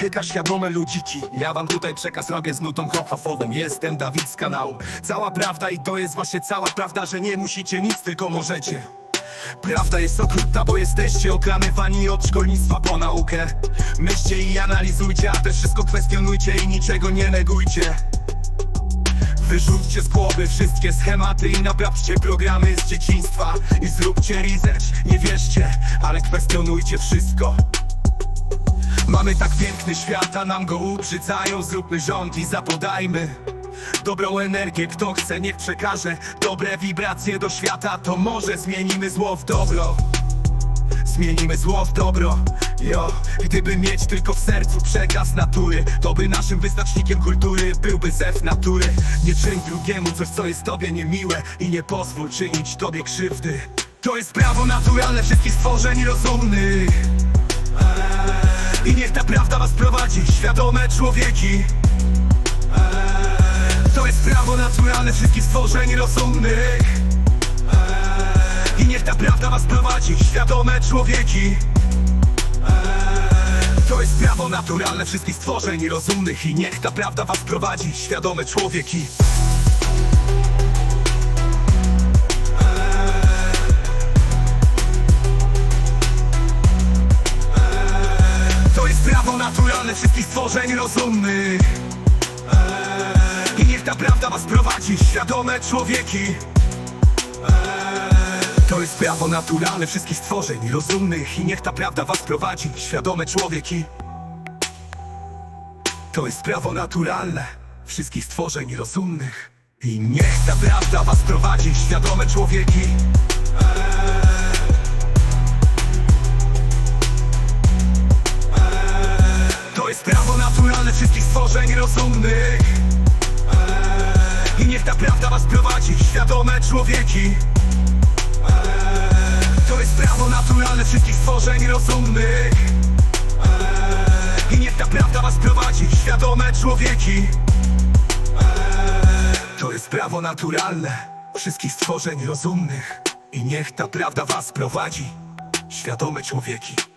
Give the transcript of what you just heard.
Kilka świadome ludziki Ja wam tutaj przekaz robię z nutą hop-hopową Jestem Dawid z kanału Cała prawda i to jest właśnie cała prawda Że nie musicie nic, tylko możecie. Prawda jest okrutna, bo jesteście oklamywani od szkolnictwa po naukę. Myślcie i analizujcie, a też wszystko kwestionujcie i niczego nie negujcie. Wyrzućcie z głowy wszystkie schematy i naprawcie programy z dzieciństwa. I zróbcie research, nie wierzcie, ale kwestionujcie wszystko Mamy tak piękny świat, a nam go ubrzydzają Zróbmy rząd i zapodajmy. Dobrą energię, kto chce niech przekaże. Dobre wibracje do świata, to może zmienimy zło w dobro. Zmienimy zło w dobro Jo, gdyby mieć tylko w sercu przekaz natury To by naszym wyznacznikiem kultury byłby zew natury. Nie czyń drugiemu coś, co jest tobie niemiłe I nie pozwól czynić tobie krzywdy. To jest prawo naturalne wszystkich stworzeń rozumnych świadome człowieki. To jest prawo naturalne wszystkich stworzeń rozumnych. I niech ta prawda was prowadzi, świadome człowieki. To jest prawo naturalne wszystkich stworzeń rozumnych. I niech ta prawda was prowadzi, świadome człowieki naturalne wszystkich stworzeń rozumnych. I niech ta prawda was prowadzi, świadome człowieki. To jest prawo naturalne wszystkich stworzeń rozumnych. I niech ta prawda was prowadzi, świadome człowieki. To jest prawo naturalne wszystkich stworzeń rozumnych. I niech ta prawda was prowadzi, świadome człowieki naturalne wszystkich stworzeń rozumnych. I niech ta prawda was prowadzi, świadome człowieki. To jest prawo naturalne wszystkich stworzeń rozumnych. I niech ta prawda was prowadzi, świadome człowieki. To jest prawo naturalne wszystkich stworzeń rozumnych. I niech ta prawda was prowadzi, świadome człowieki